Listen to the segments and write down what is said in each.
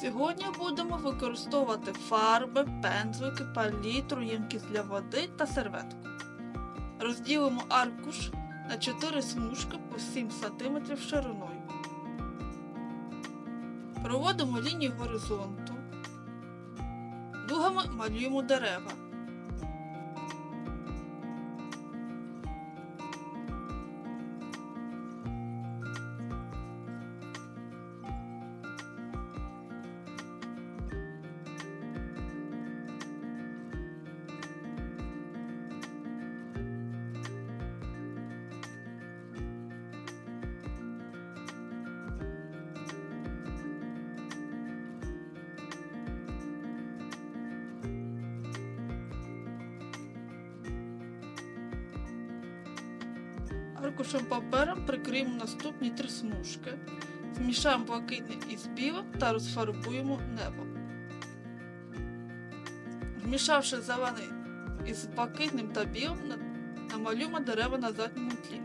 Сьогодні будемо використовувати фарби, пензлики, палітру, ємкість для води та серветку. Розділимо аркуш на 4 смужки по 7 см шириною. Проводимо лінію горизонту. Дугами малюємо дерева. Аркушем папером прикриємо наступні три смужки. Змішаємо блакитний із білим та розфарбуємо небо. Змішавши зелений із блакитним та білим, намалюємо дерева на задньому тлі.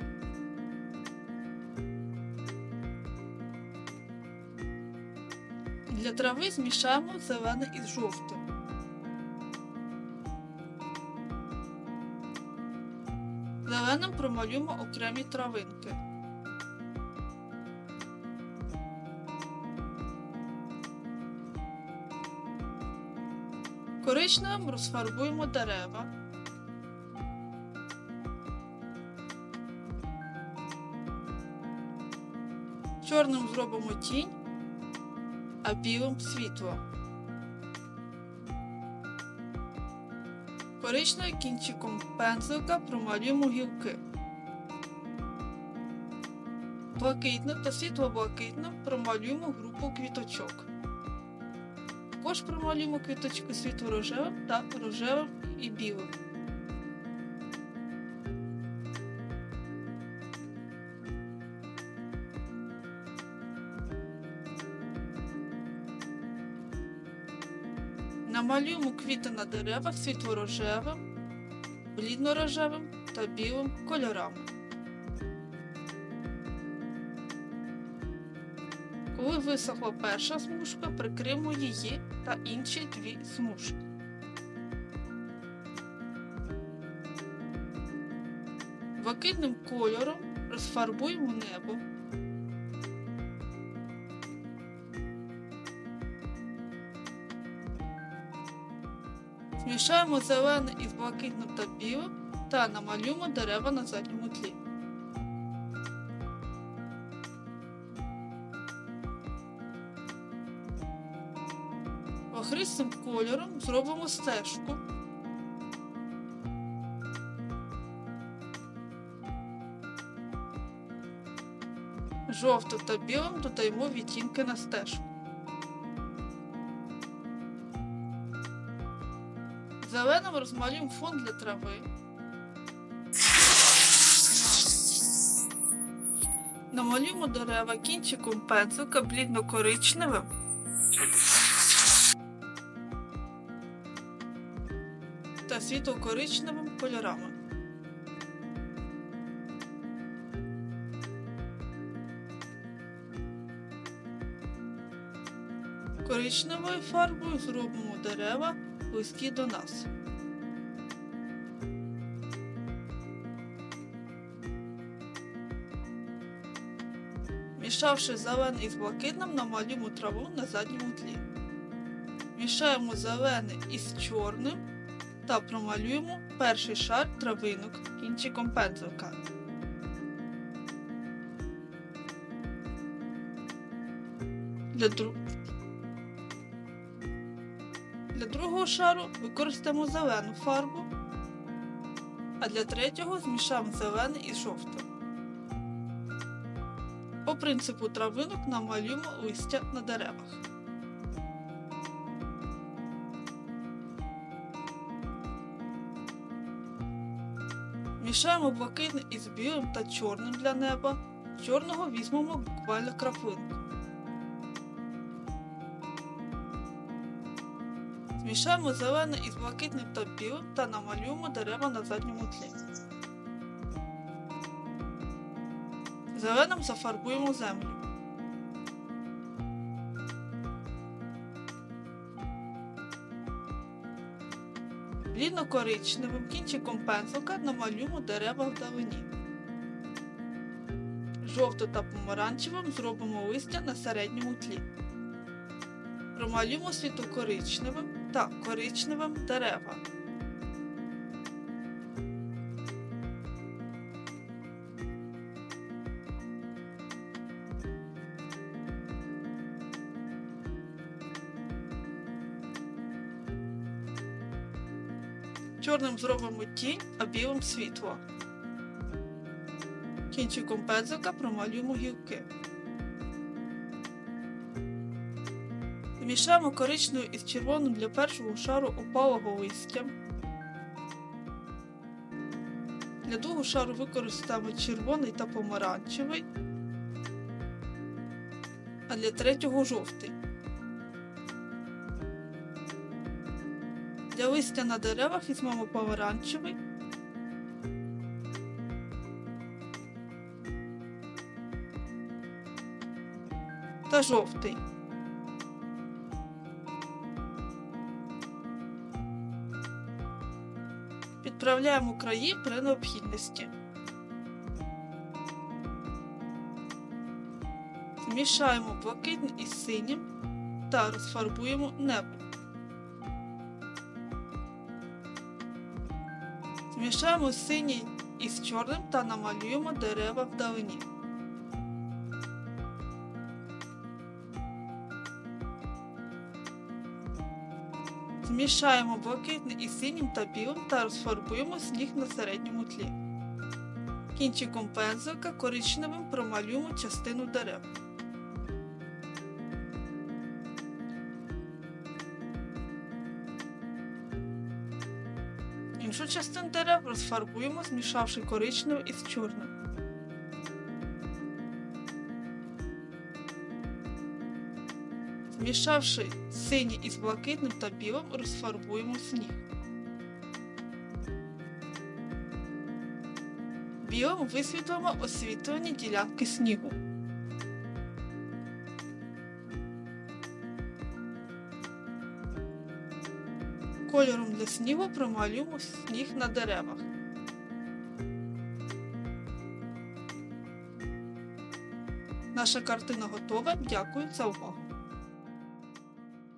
Для трави змішаємо зелений із жовтим. Зеленим промалюємо окремі травинки. Коричневим розфарбуємо дерева. Чорним зробимо тінь, а білим світло. Коричневим кінчиком пензлика промалюємо гілки. Блакитним та світло-блакитним промалюємо групу квіточок. Також промалюємо квіточки світло-рожевим та рожевим і білим. Намалюємо квіти на деревах світло-рожевим, блідно-рожевим та білим кольорами. Коли висохла перша смужка, прикриємо її та інші дві смужки. Блакитним кольором розфарбуємо небо. Змішаємо зелений із блакитним та білим та намалюємо дерева на задньому тлі. Охристим кольором зробимо стежку. Жовтим та білим додаємо відтінки на стежку. Зеленим розмалюємо фон для трави. Намалюємо дерева кінчиком пензлика блідно-коричневим. Та світло-коричневим кольорами. Коричневою фарбою зробимо дерева близькі до нас. Мішавши зелений із блакитним, намалюємо траву на задньому тлі. Мішаємо зелений із чорним та промалюємо перший шар травинок кінчиком пензлика. Для, дру... для другого шару використаємо зелену фарбу, а для третього змішаємо зелений із жовтим. По принципу травинок намалюємо листя на деревах. Мішаємо блакитний із білим та чорним для неба. Чорного візьмемо буквально краплинку. Мішаємо зелене із блакитним та та намалюємо дерева на задньому тлі. Зеленим зафарбуємо землю. Блідно-коричневим кінчиком пензлика намалюємо дерева вдалині. Жовто та помаранчевим зробимо листя на середньому тлі. Промалюємо світло коричневим та коричневим дерева. Чорним зробимо тінь, а білим світло. Кінчиком пензлика промалюємо гілки. Змішаємо коричневий із червоним для першого шару опалого листя. Для другого шару використаємо червоний та помаранчевий, а для третього жовтий. Для листя на деревах візьмемо помаранчевий. Та жовтий. Підправляємо краї при необхідності. Змішаємо блакитний із синім та розфарбуємо небо. Змішаємо синій із чорним та намалюємо дерева вдалині. Змішаємо блакитний із синім та білим та розфарбуємо сніг на середньому тлі. Кінчиком пензлика коричневим промалюємо частину дерев. Іншу частину дерев розфарбуємо, змішавши коричневий із чорним. Змішавши синій із блакитним та білим, розфарбуємо сніг. Білим висвітлимо освітлені ділянки снігу. Кольором для снігу промалюємо сніг на деревах. Наша картина готова. Дякую за увагу.